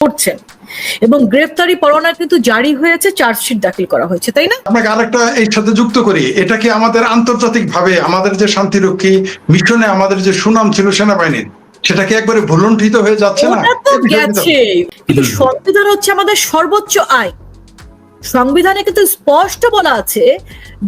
করছেন। এবং গ্রেফতারি পরোয়ানা কিন্তু জারি হয়েছে চার্জশিট দাখিল করা হয়েছে তাই না? আপনাকে আরেকটা এই সাথে যুক্ত করি। এটা কি আমাদের আন্তর্জাতিক ভাবে আমাদের যে শান্তিরক্ষী মিশনে আমাদের যে সুনাম ছিল সেনাবাহিনীর সেটা কি একবারে ভুলুণ্ঠিত হয়ে যাচ্ছে না? তো গেছে। কিন্তু সংবিধান হচ্ছে আমাদের সর্বোচ্চ আইন। সংবিধানে কিন্তু স্পষ্ট বলা আছে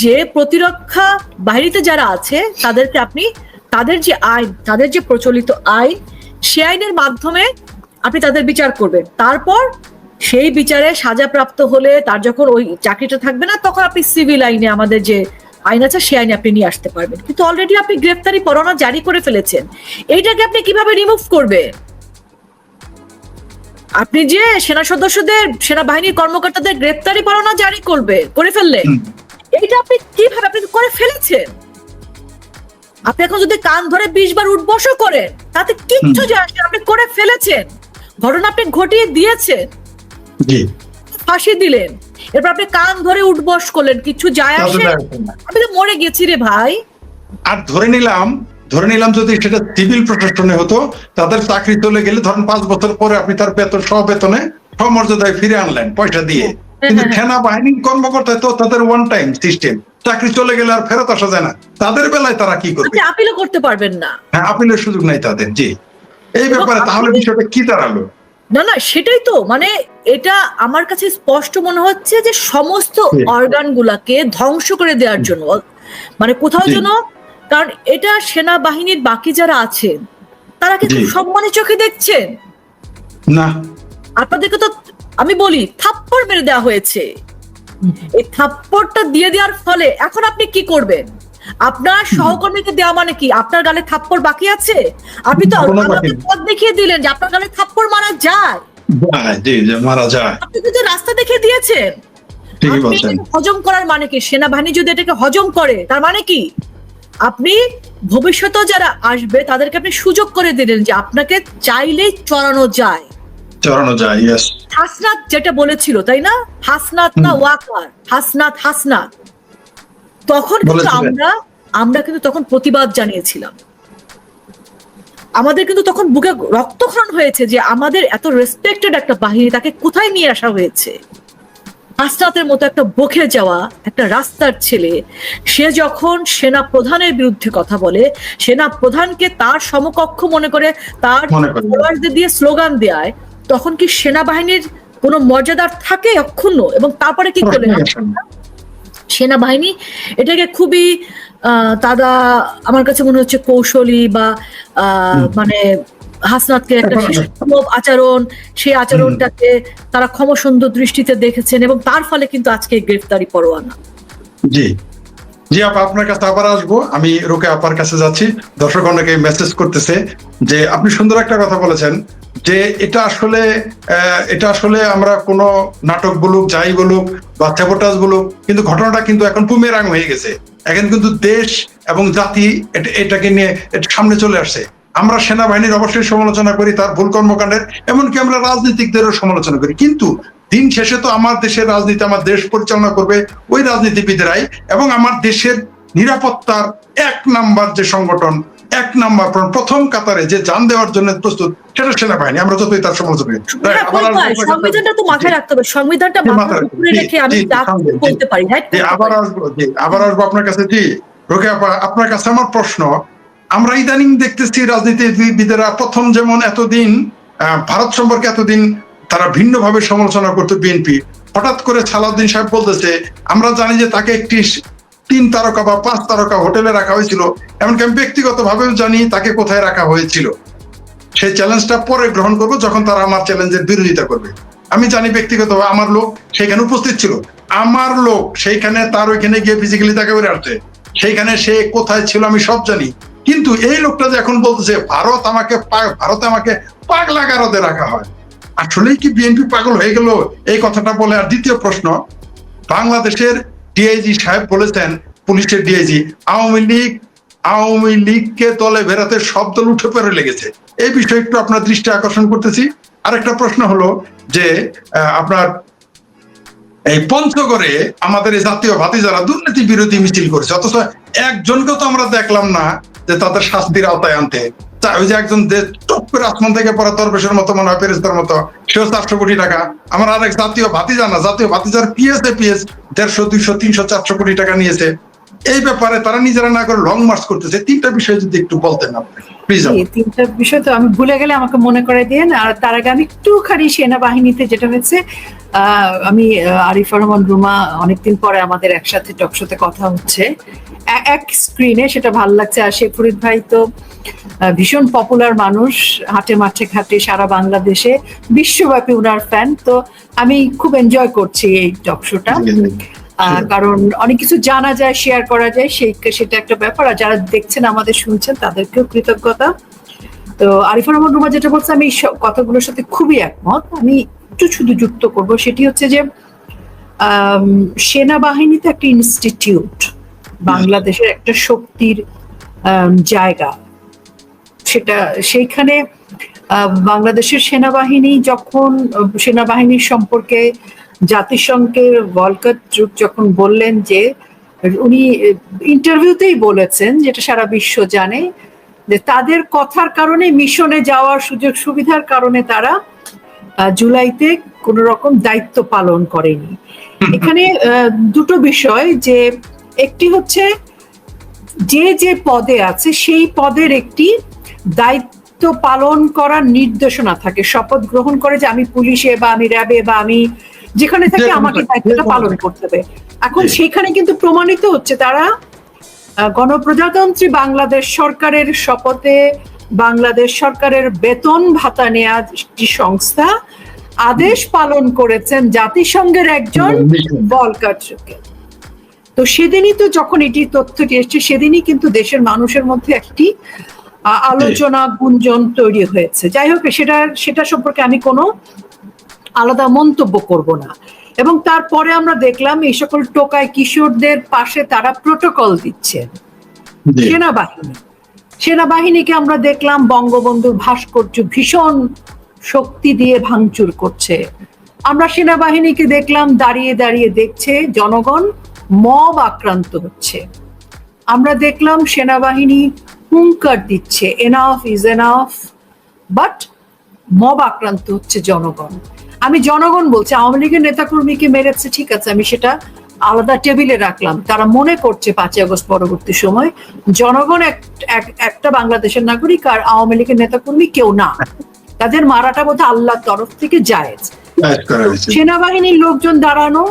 যে প্রতিরক্ষা বাহিনীতে যারা আছে তাদেরকে আপনি তাদের যে আইন তাদের যে প্রচলিত আইন সে আইনের মাধ্যমে আপনি তাদের বিচার করবেন। তারপর সেই বিচারে সাজাপ্রাপ্ত হলে তার যখন ওই চাকরিটা থাকবে না তখন আপনি সিভিল আইনে আমাদের যে আইন আছে সেই আইনে আপনি নিয়ে আসতে পারবেন। কিন্তু অলরেডি আপনি গ্রেফতারি পরোয়ানা জারি করে ফেলেছেন। এইটাকে আপনি কীভাবে রিমুভ করবেন? আপনি যে সেনা সদস্যদের সেনাবাহিনীর কর্মকর্তাদের গ্রেপ্তারি পরোয়ানা জারি করবে করে ফেললেন হুম। এইটা আপনি কীভাবে আপনি করে ফেলেছেন? আপনি এখন যদি কান ধরে বিশ বার উঠবসও করেন তাতে কিচ্ছু যায় আসে আপনি করে ফেলেছেন। ঘটনা আপনি ঘটিয়ে দিয়েছেন। ফাঁসি দিলেন। এরপর আপনি কান ধরে উঠবস করলেন কিছু যায় আসে? আমি তো মরে গেছি রে ভাই। আর ধরে নিলাম ধরে নিলাম যদি সেটা সিভিল প্রশাসনে হতো তাদের চাকরি চলে গেলে ধরেন পাঁচ বছর পরে আপনি তার বেতন সব বেতনে সমর্যাদায় ফিরে আনলেন পয়সা দিয়ে। কিন্তু হ্যাঁ। সেনাবাহিনীর কর্মকর্তায় তো তাদের ওয়ান টাইম সিস্টেম চাকরি চলে গেলে আর ফেরত আসা যায় না। তাদের বেলায় তারা কি করবে? আপিলও করতে পারবেন না। হ্যাঁ আপিলের সুযোগ নাই তাদের জি। এই ব্যাপারে তাহলে বিষয়টা কি দাঁড়াল? না না সেটাই তো। মানে এটা আমার কাছে স্পষ্ট মনে হচ্ছে যে সমস্ত জি। অর্গান গুলাকে ধ্বংস করে দেওয়ার জন্য। মানে কোথাও। যেন কারণ এটা সেনাবাহিনীর বাকি যারা আছেন তারা কিন্তু। সম্মানের চোখে দেখছেন না। আপনাদেরকে তো আমি বলি থাপ্পড় মেরে দেওয়া হয়েছে। এই থাপ্পড়টা দিয়ে দেওয়ার ফলে এখন আপনি কি করবেন? আপনার সহকর্মীকে দেওয়া মানে কি? আপনার গালে থাপ্পড় বাকি আছে? আপনি তো আমাকে পথ দেখিয়ে দিলেন যে আপনার গালে থাপ্পড় মারা যায়। মারা যায়। আপনি কিন্তু রাস্তা দেখিয়ে দিয়েছেন। হজম করার মানে কি? সেনাবাহিনী যদি এটাকে হজম করে তার মানে কি? আপনি ভবিষ্যতেও যারা আসবে তাদেরকে আপনি সুযোগ করে দিলেন যে আপনাকে চাইলেই চড়ানো যায়। চড়ানো যায় ইয়েস হাসনাত যেটা বলেছিল তাই না? হাসনাত না ওয়াকার। হাসনাত হাসনাত। তখন কিন্তু আমরা আমরা কিন্তু তখন প্রতিবাদ জানিয়েছিলাম। আমাদের কিন্তু তখন বুকে রক্তক্ষরণ হয়েছে যে আমাদের এত রেসপেক্টেড একটা বাহিনী তাকে কোথায় নিয়ে আসা হয়েছে। হাসনাতের মতো একটা বকে যাওয়া একটা রাস্তার ছেলে সে যখন সেনা প্রধানের বিরুদ্ধে কথা বলে সেনা প্রধানকে তার সমকক্ষ মনে করে তার করে। দিয়ে স্লোগান দেয় তখন কি সেনাবাহিনীর কোনো মর্যাদার থাকে? অক্ষুণ্ণ এবং তারপরে কি করলেন? প্রশ্নই না। সেনাবাহিনী। এটাকে খুবই তারা আমার কাছে মনে হচ্ছে কৌশলী বা মানে হাসনাতকে একটা শিশুসুলভ আচরণ সেই আচরণটাকে তারা ক্ষমসুন্দর দৃষ্টিতে দেখেছেন এবং তার ফলে কিন্তু আজকে গ্রেফতারি পরোয়ানা। জি। জি আপা আপনার কাছে আবার আসব। আমি রোকে আপার কাছে যাচ্ছি। দর্শক অনেকে মেসেজ করতেছে যে আপনি সুন্দর একটা কথা বলেছেন। যে এটা আসলে এটা আসলে আমরা কোনো নাটক বলুক, যাই বলুক বা থেবোটাজ বলুক, কিন্তু ঘটনাটা কিন্তু এখন পুমেরাং হয়ে গেছে। এখন কিন্তু দেশ এবং জাতি এটাকে নিয়ে এটা সামনে চলে আসছে। আমরা সেনাবাহিনীর অবশ্যই সমালোচনা করি, তার ভুল কর্মকাণ্ডের, এমনকি আমরা রাজনীতিকদেরও সমালোচনা করি। কিন্তু দিন শেষে তো আমার দেশের রাজনীতি, আমার দেশ পরিচালনা করবে ওই রাজনীতিবিদেরাই এবং আমার দেশের নিরাপত্তার এক নাম্বার যে সংগঠন এক নাম্বার প্রথম কাতারে যে যান দেওয়ার জন্য প্রস্তুত সেটা সেনাবাহিনী। আমরা যতই তার সমালোচনা সংবিধানটা তো মাথায় রাখতে হবে। সংবিধানটা মাথায় উপরে রেখে আমি। বলতে পারি হ্যাঁ? আবার আসব জি আবার আসব আপনার কাছে। জি রোকে আপনার কাছে আমার প্রশ্ন। আমরা ইদানিং দেখতেছি রাজনীতিবিদেরা প্রথম যেমন এতদিন আহ, ভারত সম্পর্কে এতদিন তারা ভিন্নভাবে সমালোচনা করতো বিএনপি। হঠাৎ করে সালাউদ্দিন সাহেব বলতেছে আমরা জানি যে তাকে একটি তিন তারকা বা পাঁচ তারকা হোটেলে রাখা হয়েছিল, এমনকি আমি ব্যক্তিগত ভাবেও জানি তাকে কোথায় রাখা হয়েছিল। সেই চ্যালেঞ্জটা পরে গ্রহণ করব যখন তারা আমার চ্যালেঞ্জের বিরোধিতা করবে। আমি জানি ব্যক্তিগতভাবে আমার লোক সেখানে উপস্থিত ছিল। আমার লোক সেইখানে, তার ওইখানে গিয়ে ফিজিক্যালি তাকে বের আসছে সেইখানে সে কোথায় ছিল আমি সব জানি। কিন্তু এই লোকটা যে এখন বলতেছে, ভারত আমাকে ভারতে আমাকে পাগলা গারদে রাখা হয়। আসলেই কি বিএনপি পাগল হয়ে গেল? এই কথাটা বলে আর দ্বিতীয় প্রশ্ন, বাংলাদেশের ডিআইজি সাহেব বলেছেন, পুলিশের ডিআইজি আওয়ামী লীগ, আওয়ামী লীগকে দলে বেরাতে সব দল উঠে পড়ে লেগেছে। এই বিষয়ে একটু আপনার দৃষ্টি আকর্ষণ করতেছি। আরেকটা প্রশ্ন হলো যে আপনার এই পঞ্চগড়ে আমাদের এই জাতীয় ভাতি যারা দুর্নীতি বিরোধী মিছিল করেছে। অথচ একজনকে তো আমরা দেখলাম না যে তাদের শাস্তির আওতায় আনতে। চা- ওই যে একজন যে টপ করে আসমান থেকে পড়া দরবেশের মতো মনে হয় পেরেস্তার মতো, সেও চারশো কোটি টাকা। আমার আরেক জাতীয় ভাতিজা না, জাতীয় ভাতিজার পিএসএ পিএস দেড়শো, দুইশো, তিনশো, চারশো কোটি টাকা নিয়েছে। এই ব্যাপারে তারা নিজেরা না করে লং মার্চ করতেছে। তিনটা বিষয় যদি একটু বলতেন আপনি প্লিজ তিনটা বিষয় তো আমি ভুলে গেলে আমাকে মনে করে দিন আর তার আগে আমি একটুখানি সেনাবাহিনীতে যেটা হয়েছে আমি আরিফা রহমান রুমা অনেকদিন পরে আমাদের একসাথে টকশোতে কথা হচ্ছে। এক স্ক্রিনে সেটা ভালো লাগছে। আর শেখ ফরিদ ভাই তো ভীষণ পপুলার মানুষ হাটে মাঠে ঘাটে সারা বাংলাদেশে বিশ্বব্যাপী উনার ফ্যান তো আমি খুব এনজয় করছি এই টকশোটা কারণ অনেক কিছু জানা যায় শেয়ার করা যায় সেই সেটা একটা ব্যাপার। আর যারা দেখছেন আমাদের শুনছেন তাদেরকেও কৃতজ্ঞতা। তো আরিফুর রহমান রুমা যেটা বলছে আমি কথাগুলোর সাথে খুবই একমত। আমি একটু শুধু যুক্ত করব সেটি হচ্ছে যে সেনাবাহিনীতে একটা ইনস্টিটিউট বাংলাদেশের একটা শক্তির জায়গা। সেটা সেইখানে আহ, বাংলাদেশের সেনাবাহিনী যখন সেনাবাহিনীর সম্পর্কে জাতিসংঘের ভলকার ট্রুপ যখন বললেন যে উনি ইন্টারভিউতেই বলেছেন যেটা সারা বিশ্ব জানে যে তাদের কথার কারণে মিশনে যাওয়ার সুযোগ সুবিধার কারণে তারা জুলাইতে কোন রকম দায়িত্ব পালন করেনি। এখানে দুটো বিষয় যে একটি হচ্ছে যে যে পদে আছে সেই পদের একটি দায়িত্ব পালন করার নির্দেশনা থাকে শপথ গ্রহণ করে যে আমি পুলিশে বা আমি র্যাবে বা আমি যেখানে থেকে আমাকে দায়িত্বটা পালন করতে হবে। এখন সেখানে কিন্তু প্রমাণিত হচ্ছে তারা গণপ্রজাতন্ত্রী বাংলাদেশ সরকারের শপথে বাংলাদেশ সরকারের বেতন ভাতা নেওয়া যে সংস্থা আদেশ পালন করেছেন জাতিসংঘের একজন বলকারকে তো সেদিনই তো যখন এটি তথ্যটি এসছে সেদিনই কিন্তু দেশের মানুষের মধ্যে একটি আলোচনা গুঞ্জন তৈরি হয়েছে। যাই হোক সেটা সেটা সম্পর্কে আমি কোনো আলাদা মন্তব্য করব না। এবং তারপরে আমরা দেখলাম এই সকল টোকায় কিশোরদের পাশে তারা প্রোটোকল দিচ্ছেন। সেনাবাহিনী। সেনাবাহিনীকে আমরা দেখলাম বঙ্গবন্ধুর ভাস্কর্য ভীষণ শক্তি দিয়ে ভাঙচুর করছে। আমরা সেনাবাহিনীকে দেখলাম দাঁড়িয়ে দাঁড়িয়ে দেখছে জনগণ মব আক্রান্ত হচ্ছে। আমরা দেখলাম সেনাবাহিনী হুঙ্কার দিচ্ছে enough is enough but mob আক্রান্ত হচ্ছে জনগণ। আমি জনগণ বলছি আওয়ামী লীগের নেতাকর্মীকে মেরেছে ঠিক আছে আমি সেটা আলাদা টেবিলে রাখলাম। তারা মনে করছে পাঁচই আগস্ট পরবর্তী সময় জনগণ এক- এক- একটা বাংলাদেশের নাগরিক আর আওয়ামী লীগের নেতাকর্মী কেউ না। তাদের মারাটা বোধ আল্লাহর তরফ থেকে জায়েজ। সেনাবাহিনীর লোকজন দাঁড়ানো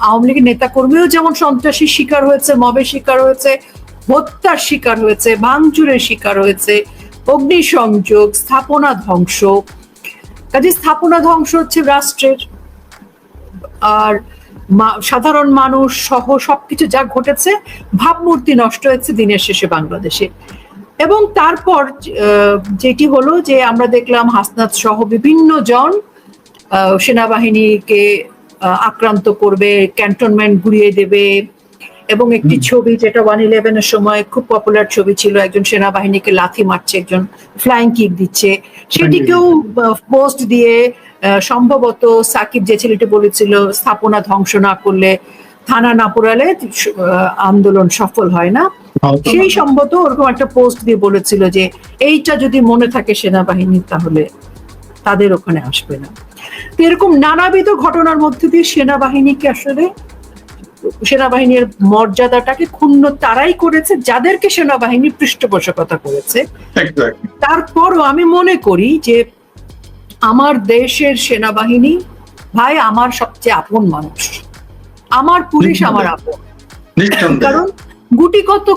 আওয়ামী লীগের নেতাকর্মীও যেমন সন্ত্রাসীর শিকার হয়েছে মবের শিকার হয়েছে হত্যার শিকার হয়েছে ভাঙচুরের শিকার হয়েছে অগ্নিসংযোগ স্থাপনা ধ্বংস কাজে স্থাপনা ধ্বংস হচ্ছে রাষ্ট্রের। আর সাধারণ মানুষ সহ সবকিছু যা ঘটেছে, ভাবমূর্তি নষ্ট হয়েছে দিনের শেষে বাংলাদেশে। এবং তারপর যেটি হলো যে আমরা দেখলাম হাসনাত সহ বিভিন্ন জন সেনাবাহিনীকে আক্রান্ত করবে, ক্যান্টনমেন্ট ঘুরিয়ে দেবে এবং একটি ছবি যেটা ওয়ান ইলেভেনের সময় খুব পপুলার ছবি ছিল একজন সেনাবাহিনীকে লাথি মারছে একজন ফ্লাইং কিক দিচ্ছে। সেটিকেও পোস্ট দিয়ে সম্ভবত সাকিব যে ছেলেটি বলেছিল স্থাপনা ধ্বংস না করলে থানা না পোড়ালে আন্দোলন সফল হয় না। সেই সম্ভবত ওরকম একটা পোস্ট দিয়ে বলেছিল যে এইটা যদি মনে থাকে সেনাবাহিনীর তাহলে তাদের ওখানে আসবে না। এরকম নানাবিধ ঘটনার মধ্যে দিয়ে সেনাবাহিনীকে আসলে সেনাবাহিনীর মর্যাদাটাকে ক্ষুণ্ণ তারাই করেছে যাদেরকে সেনাবাহিনী পৃষ্ঠপোষকতা করেছে. তারপরও আমি মনে করি যে আমার দেশের সেনাবাহিনী ভাই আমার সবচেয়ে আপন মানুষ আমার পুলিশ আমার আপন। কারণ গুটিকত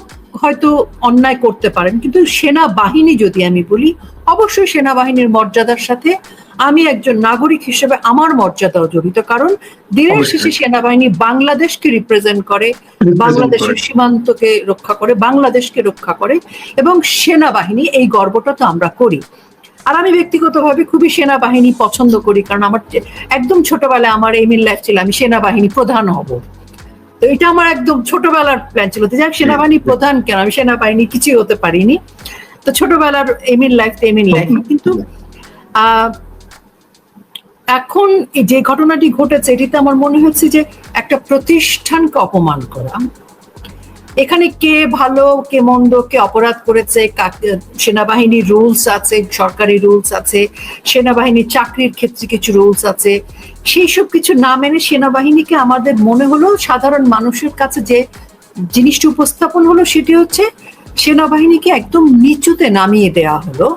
হয়তো অন্যায় করতে পারেন কিন্তু সেনাবাহিনী যদি আমি বলি অবশ্যই সেনাবাহিনীর মর্যাদার সাথে আমি একজন নাগরিক হিসেবে আমার মর্যাদাও জড়িত কারণ দিনের শেষে সেনাবাহিনী বাংলাদেশকে রিপ্রেজেন্ট করে বাংলাদেশের সীমান্তকে রক্ষা করে বাংলাদেশকে রক্ষা করে এবং সেনাবাহিনী এই গর্বটা তো আমরা করি। আর আমি ব্যক্তিগতভাবে খুবই সেনাবাহিনী পছন্দ করি কারণ আমার একদম ছোটবেলায় আমার এমিল লাইফ ছিল আমি সেনাবাহিনী প্রধান হব। তো এটা আমার একদম ছোটবেলার প্ল্যান ছিল। যাক সেনাবাহিনী প্রধান কেন? আমি সেনাবাহিনী কিছুই হতে পারিনি। তো ছোটবেলার এমিল লাইফ তো এমিল লাইফ কিন্তু আহ, এখন যে ঘটনাটি ঘটেছে, এটিতে আমার মনে হচ্ছে যে একটা প্রতিষ্ঠানকে অপমান করা। এখানে কে ভালো, কে মন্দ, কে অপরাধ করেছে সেনাবাহিনীর রুলস আছে, সরকারি রুলস আছে, সেনাবাহিনীর চাকরির ক্ষেত্রে কিছু রুলস আছে। সেই সব কিছু না মেনে সেনাবাহিনীকে আমাদের মনে হলো সাধারণ মানুষের কাছে যে জিনিসটি উপস্থাপন হলো সেটি হচ্ছে সেনাবাহিনীকে একদম নিচুতে নামিয়ে দেওয়া হলো।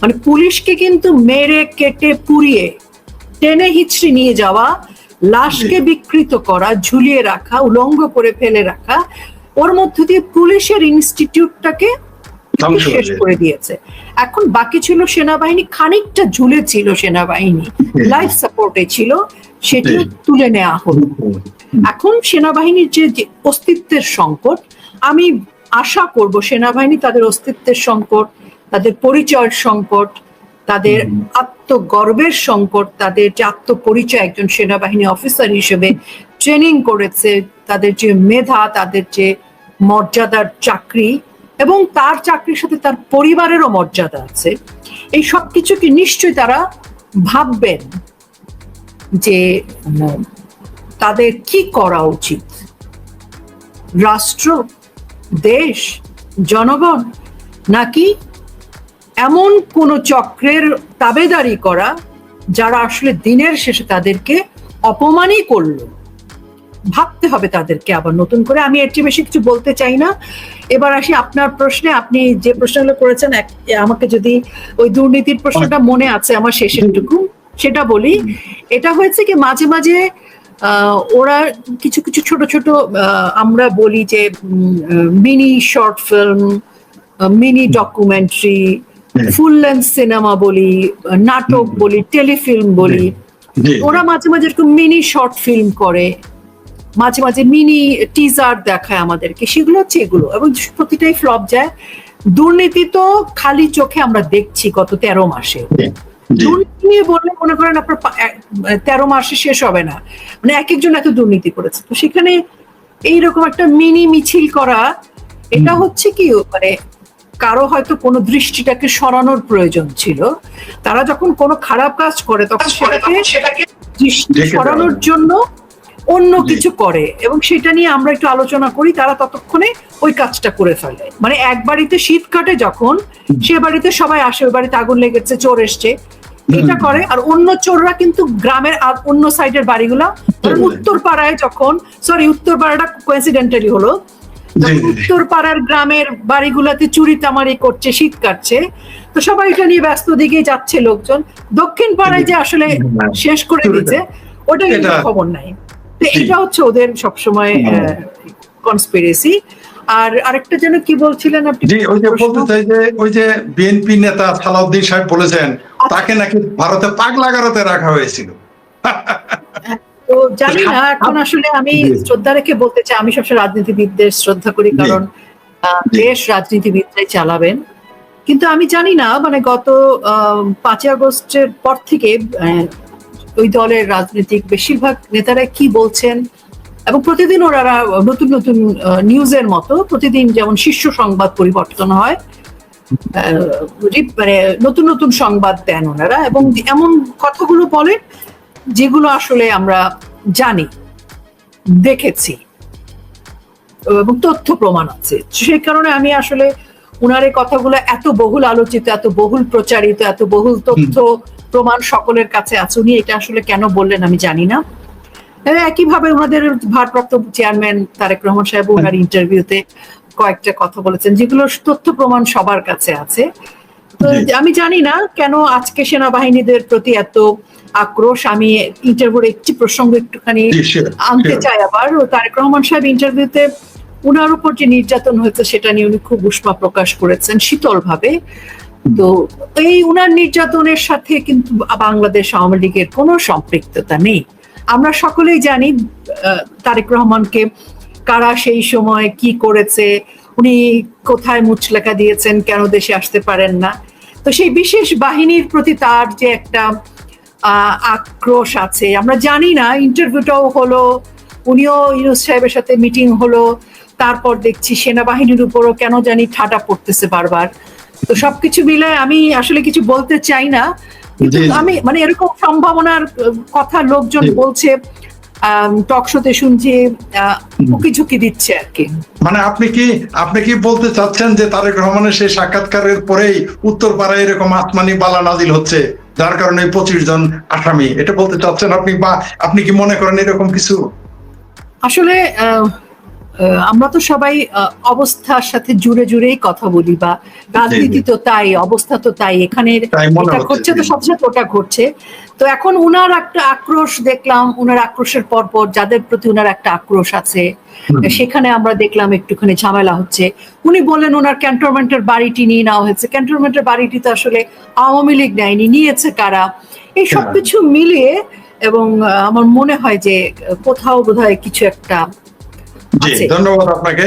মানে পুলিশকে কিন্তু মেরে, কেটে, পুড়িয়ে টেনে হিচড়ে নিয়ে যাওয়া লাশকে বিকৃত করা ঝুলিয়ে রাখা উলঙ্গ করে ফেলে রাখা ওর মধ্য দিয়ে পুলিশের ইনস্টিটিউটটাকে শেষ করে দিয়েছে। এখন বাকি ছিল সেনাবাহিনী খানিকটা ঝুলে ছিল সেনাবাহিনী। লাইফ সাপোর্টে ছিল সেটি তুলে নেওয়া হলো। এখন সেনাবাহিনীর যে অস্তিত্বের সংকট আমি আশা করব সেনাবাহিনী তাদের অস্তিত্বের সংকট তাদের পরিচয়ের সংকট তাদের আত্মগর্বের সংকট তাদের যে আত্মপরিচয় একজন সেনাবাহিনী অফিসার হিসেবে ট্রেনিং করেছে তাদের যে মেধা তাদের যে মর্যাদার চাকরি এবং তার চাকরির সাথে তার পরিবারেরও মর্যাদা আছে। এই সব কিছুকে নিশ্চয়ই তারা ভাববেন যে তাদের কি করা উচিত? রাষ্ট্র দেশ জনগণ নাকি এমন কোন চক্রের তাবেদারি করা যারা আসলে দিনের শেষে তাদেরকে অপমানই করল। ভাবতে হবে তাদেরকে আবার নতুন করে। আমি এর চেয়ে বেশি কিছু বলতে চাই না। এবার আসি আপনার প্রশ্নে। আপনি যে প্রশ্নগুলো করেছেন আমাকে যদি ওই দুর্নীতির প্রশ্নটা মনে আছে আমার শেষেরটুকু, সেটা বলি। এটা হয়েছে কি, মাঝে মাঝে ওরা কিছু কিছু ছোট ছোট আমরা বলি যে mini short film mini documentary. Full length cinema বলি নাটক বলি টেলিফিল্ম বলি ওরা মাঝে মাঝে এরকম মিনি শর্ট ফিল্ম করে মাঝে মাঝে মিনি টিজার দেখায় আমাদেরকে সেগুলো হচ্ছে এগুলো এবং প্রতিটাই ফ্লপ যায়। দুর্নীতি তো খালি চোখে আমরা দেখছি গত তেরো মাসে। দুর্নীতি নিয়ে বললে মনে করেন আপনার তেরো মাসে শেষ হবে না। মানে এক একজন এত দুর্নীতি করেছে। তো সেখানে এইরকম একটা মিনি মিছিল করা এটা হচ্ছে কি মানে কারও হয়তো কোনো দৃষ্টিটাকে সরানোর প্রয়োজন ছিল তারা যখন কোনো খারাপ কাজ করে তখন সেটাকে দৃষ্টি সরানোর জন্য অন্য কিছু করে এবং সেটা নিয়ে আমরা একটু আলোচনা করি তারা ততক্ষণে ওই কাজটা করে ফেলে। মানে এক বাড়িতে শীত কাটে যখন সে বাড়িতে সবাই আসে ওই বাড়িতে আগুন লেগেছে চোর এসছে। এটা করে আর অন্য চোররা কিন্তু গ্রামের আর অন্য সাইডের বাড়িগুলা উত্তর পাড়ায় যখন সরি উত্তর পাড়াটা কোইন্সিডেন্টালি হলো। উত্তর পাড়ার গ্রামের বাড়িগুলোতে চুরি তামারি করছে শীত কাটছে। তো সবাই এটা নিয়ে ব্যস্ত দিকে যাচ্ছে লোকজন। দক্ষিণ পাড়ায় যে আসলে শেষ করে দিচ্ছে ওটা কিন্তু খবর নাই। তো এটা হচ্ছে ওদের সবসময়। কনস্পিরেসি আর আরেকটা যেন কি বলছিলেন আপনি? জি ওই যে বলতে চাই যে ওই যে বিএনপি নেতা সালাউদ্দিন সাহেব বলেছেন তাকে নাকি ভারতে পাগলাগারতে রাখা হয়েছিল। তো জানি না এখন আসলে আমি শ্রদ্ধা রেখে বলতে চাই আমি সবসময় রাজনীতিবিদদের শ্রদ্ধা করি কারণ দেশ রাজনীতিবিদরাই চালাবেন। কিন্তু আমি জানি না মানে গত পাঁচই আগস্টের পর থেকে ওই দলের রাজনৈতিক বেশিরভাগ নেতারা কি বলছেন এবং প্রতিদিন ওরা নতুন নতুন নিউজের মতো প্রতিদিন যেমন শীর্ষ সংবাদ পরিবর্তন হয় আহ, মানে নতুন নতুন সংবাদ দেন ওনারা এবং এমন কথাগুলো বলেন যেগুলো আসলে আমরা জানি দেখেছি এবং তথ্য প্রমাণ আছে। সেই কারণে আমি আসলে উনার এই কথাগুলো এত বহুল আলোচিত এত বহুল প্রচারিত এত বহুল তথ্য প্রমাণ সকলের কাছে আছে। উনি এটা আসলে কেন বললেন আমি জানি না। একইভাবে ওনাদের ভারপ্রাপ্ত চেয়ারম্যান তারেক রহমান সাহেব ওনার ইন্টারভিউতে কয়েকটা কথা বলেছেন যেগুলো তথ্য প্রমাণ সবার কাছে আছে। তো আমি জানি না কেন আজকে সেনাবাহিনীদের প্রতি এত আক্রোশ। আমি ইন্টারভিউর একটি প্রসঙ্গ একটুখানি আনতে চাই আবার। তারেক রহমান সাহেব ইন্টারভিউতে উনার উপর যে নির্যাতন হয়েছে সেটা নিয়ে উনি খুব উষ্মা প্রকাশ করেছেন শীতল ভাবে তো এই উনার নির্যাতনের সাথে কিন্তু বাংলাদেশ আওয়ামী লীগের কোনো সম্পৃক্ততা নেই। আমরা সকলেই জানি তারেক রহমানকে কারা সেই সময় কি করেছে উনি কোথায় মুচলেখা দিয়েছেন কেন দেশে আসতে পারেন না? তো সেই বিশেষ বাহিনীর প্রতি তার যে একটা আক্রোশ আছে আমরা জানি না ইন্টারভিউটাও হলো উনিও ইউনুস সাহেবের সাথে মিটিং হলো তারপর দেখছি সেনাবাহিনীর উপরও কেন জানি ঠাটা পড়তেছে বারবার। তো সবকিছু মিলে আমি আসলে কিছু বলতে চাই না। আমি মানে এরকম সম্ভাবনার কথা লোকজন বলছে টক শোতে শুনছি উকি ঝুঁকি দিচ্ছে আর কি। মানে আপনি কি আপনি কি বলতে চাচ্ছেন যে তারেক রহমানের সেই সাক্ষাৎকারের পরেই উত্তর পাড়ায় এরকম আসমানি বালা নাজিল হচ্ছে যার কারণে পঁচিশ জন আসামি? এটা বলতে চাচ্ছেন আপনি বা আপনি কি মনে করেন এরকম কিছু? আসলে আহ, আমরা তো সবাই অবস্থার সাথে জুড়ে জুড়েই কথা বলি বা রাজনীতি তো তাই অবস্থা তো তাই এখানে এটা ঘটছে তো সাথে ওটা ঘটছে। তো এখন উনার একটা আক্রোশ দেখলাম উনার আক্রোশের পর পর যাদের প্রতি উনার একটা আক্রোশ আছে সেখানে আমরা দেখলাম একটুখানি ঝামেলা হচ্ছে। উনি বললেন ওনার ক্যান্টনমেন্টের বাড়িটি নিয়ে নেওয়া হয়েছে। ক্যান্টনমেন্টের বাড়িটি তো আসলে আওয়ামী লীগ নেয়নি নিয়েছে কারা? এই হ্যাঁ। সবকিছু মিলিয়ে এবং আমার মনে হয় যে কোথাও বোধহয় কিছু একটা। ধন্যবাদ আপনাকে।